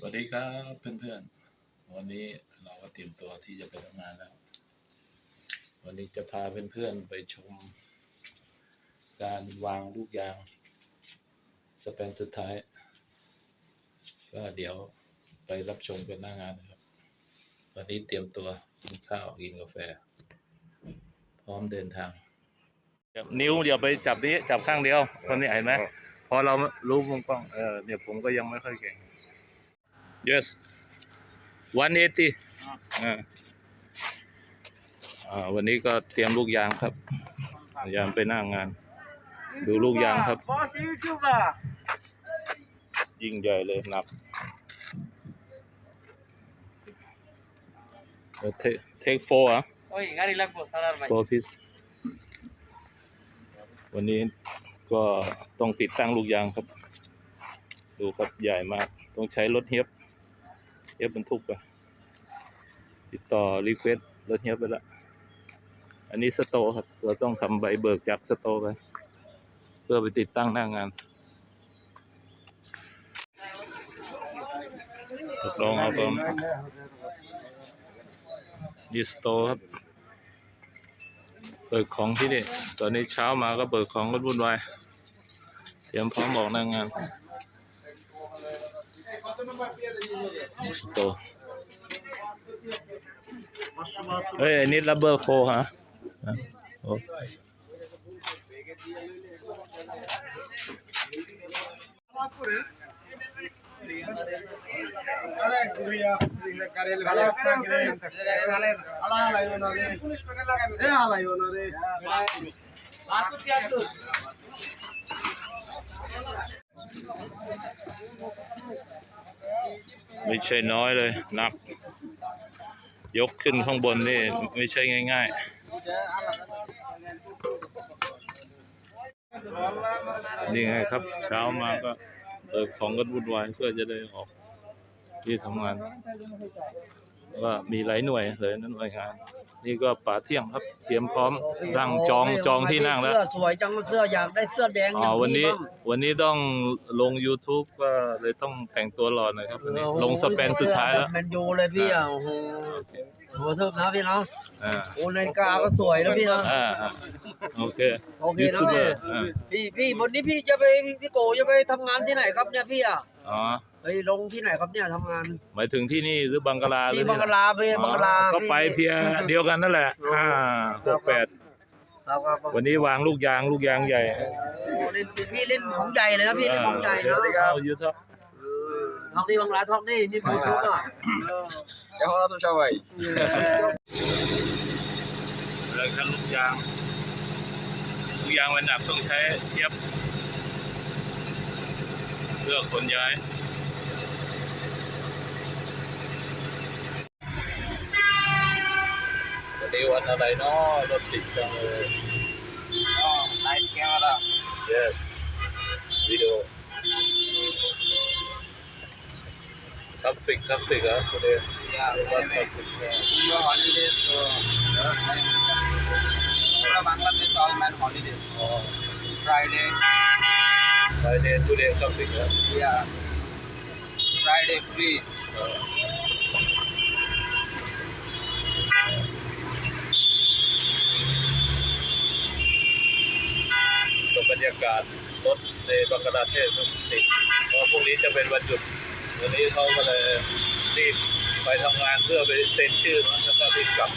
สวัสดีครับเพื่อนๆ วันนี้เราก็เตรียมตัวที่จะไปทำงานแล้ว วันนี้จะพาเพื่อนๆไปชม การวางลูกยาง สแปนสุดท้าย ก็เดี๋ยวไปรับชมกันหน้างานนะครับ วันนี้เตรียมตัวกินข้าวกินกาแฟ พร้อมเดินทางนิ้วเดี๋ยวไปจับนี้จับข้างเดียวคนนี้เห็นไหมพอเรารู้มุมกล้องเออเนี่ยผมก็ยังไม่ค่อยเก่ง yes 180อ่าอ่าวันนี้ก็เตรียมลูกยางครับพยายามไปหน้างาน ดูลูกยางครับ Boss YouTuber. ยิ่งใหญ่เลยหนักเทเทคโฟอะ Oi, gari lagbo, salar bhai. โฟพิสวันนี้ก็ต้องติดตั้งลูกยางครับ ดูครับใหญ่มาก ต้องใช้รถเฮียบ เฮียบรรทุกไปติดต่อรีเควสรถเฮียบไปละอันนี้สโตครับ เราต้องทำใบเบิกจากสโตไป เพื่อไปติดตั้งหน้างานทดลองเอาตอนนี่สโตครับ เบิกของที่นี่ ตอนนี้เช้ามาก็เบิกของกันวุ่นวาย เตรียมพร้อมออกหน้างาน นี่สโตร์เฮ้ ไม่ใช่น้อยเลยหนัก ยกขึ้นข้างบนนี่ไม่ใช่ง่าย ๆ นี่ไงครับ เช้ามาก็เบิกของกันวุ่นวายเพื่อจะได้ออกที่ทำงาน ว่ามีหลายหน่วยเลยนั่นหน่วยงานนี่ก็ป่าเที่ยงครับ เตรียมพร้อมร่างจองจองที่นั่งแล้วเสื้อสวยจังเสื้ออยากได้เสื้อแดงอ๋อวันนี้บ้างวันนี้ต้องลง YouTube ก็เลยต้องแต่งตัวหล่อหน่อยครับวันนี้โอ้โหลงสเปนสุดท้ายแล้วแมนยูเลยพี่อะโอ้โหโหเทิบนะพี่เนาะอ่าโอ้นาฬิกาก็สวยนะพี่เนาะอ่าอ่าโอเคโอเคยูนะทูบเบอพี่ร์อ่าพี่พี่วันนี้พี่จะไปพี่โกจะไปทำงานที่ไหนครับเนี่ยพี่อะ อ๋อเฮ้ยลงที่ไหนครับเนี่ยทำงานหมายถึงที่นี่หรือบังกลาที่บังกลาไปบังกลาอ๋อก็ไปเพียเดียวกันนั่นแหละห้าหกแปดวันนี้วางลูกยางลูกยางใหญ่พี่เล่นของใหญ่เลยนะพี่เล่นของใหญ่เนาะยู่เถอะท็อกนี่บังกลาท็อกนี่นี่คือทุกอะ Yang orang tu cabai. เลยถ้าลูกยางลูกยางมันหนักต้องใช้เทียบ เพื่อขนย้ายวันนี้วันอะไรเนาะรถติดจังเลย Oh, nice camera. yes video traffic traffic อ่ะคุณเด Yeah, ว่า anyway, traffic เนี่ย your holidays, so Pura Bangladesh all man holiday. อ๋อ Friday, Friday today traffic อะ yeah. Friday free. ก็บรรยากาศรถในบังกลาเทศก็ติดเพราะพรุ่งนี้จะเป็นวันหยุดวันนี้เขาก็เลยรีบไปทำงานเพื่อไปเซ็นชื่อแล้วก็รีบกลับ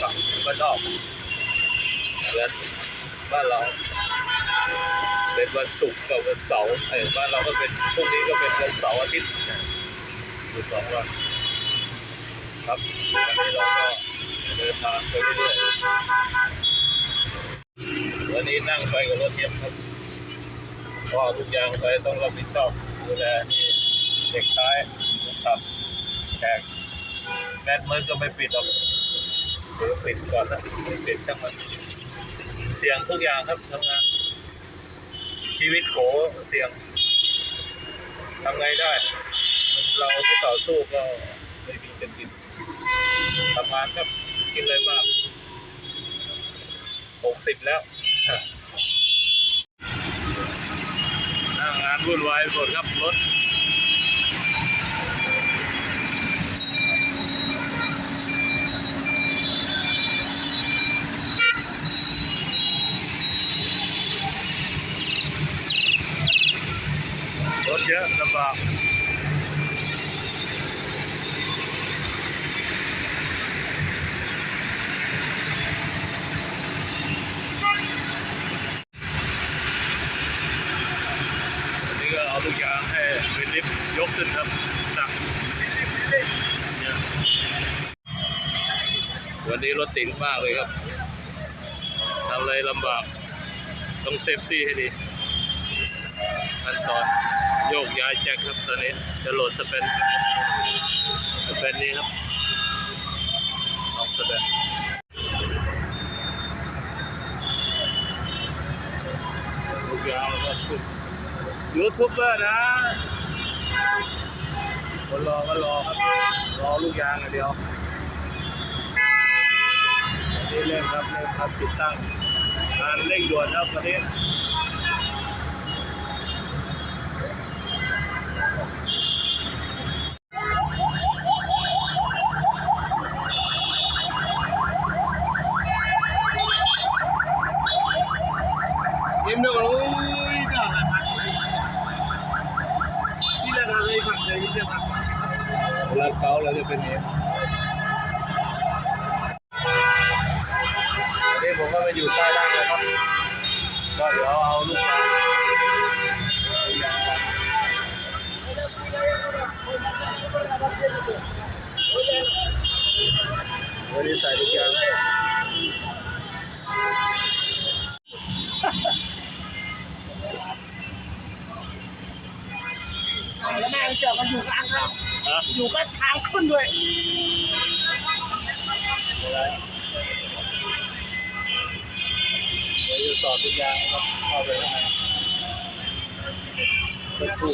กลับบ้านนอกเหมือนบ้านเรา เป็นวันศุกร์กับวันเสาร์ไอ้บ้านเราก็เป็นพรุ่งนี้ก็เป็นวันเสาร์อาทิตย์อยู่สองวันครับวันนี้เราก็เดินทางไปเรื่อยๆวันนี้นั่งไปกับรถเทียบครับเพราะทุกอย่างไปต้องรับผิดชอบดูแลนี่เด็กท้ายครับแขกแมทมือก็ไม่ปิดหรอกเดี๋ยวปิดก่อนนะไม่ปิดช่างมันเสี่ยงทุกอย่างครับทำงาน ชีวิตโขเสี่ยงทำไงได้ เราไม่ต่อสู้ก็ไม่มีจะกินทำงานก็กินอะไรบ้ากหกสิบแล้วหน้างานวุ่นวายหมดครับรถ เยอะลำบากอันนี้ก็เอาลูกยางให้เป็นลิฟต์ยกขึ้นครับหนักวันนี้รถติดมากเลยครับทำอะไรลำบากต้องเซฟตี้ให้ดีขั้นตอน ย้ายแจ็คครับตอนนี้จะโหลดสเปนสเปนนี้ครับลองสเปนลูกยาวแล้วก็ขึ้นยูทูบเบอร์นะคนรอก็รอครับ รอลูกยางอย่างเดียวนี่เร่งครับเร่งครับติดตั้งงานเร่งด่วนครับตอนนี้ Em đâu rồi, cả là mặt Đi là là đây mặt này đi xem mặt เวลาเกาเราจะเป็นอย่างนี้วันนี้ผมก็มาอยู่ใต้ล่างเลยครับก็เดี๋ยวเอาลูกยางลูกยางก่อนวันนี้ใส่ลูกยาง แล้วแม่เสือกมันอยู่กลางทางนะอยู่ก็ทางขึ้นด้วยอะไรเดี๋ยวจะสอดลูกยางนะครับเข้าไปข้างในสักครู่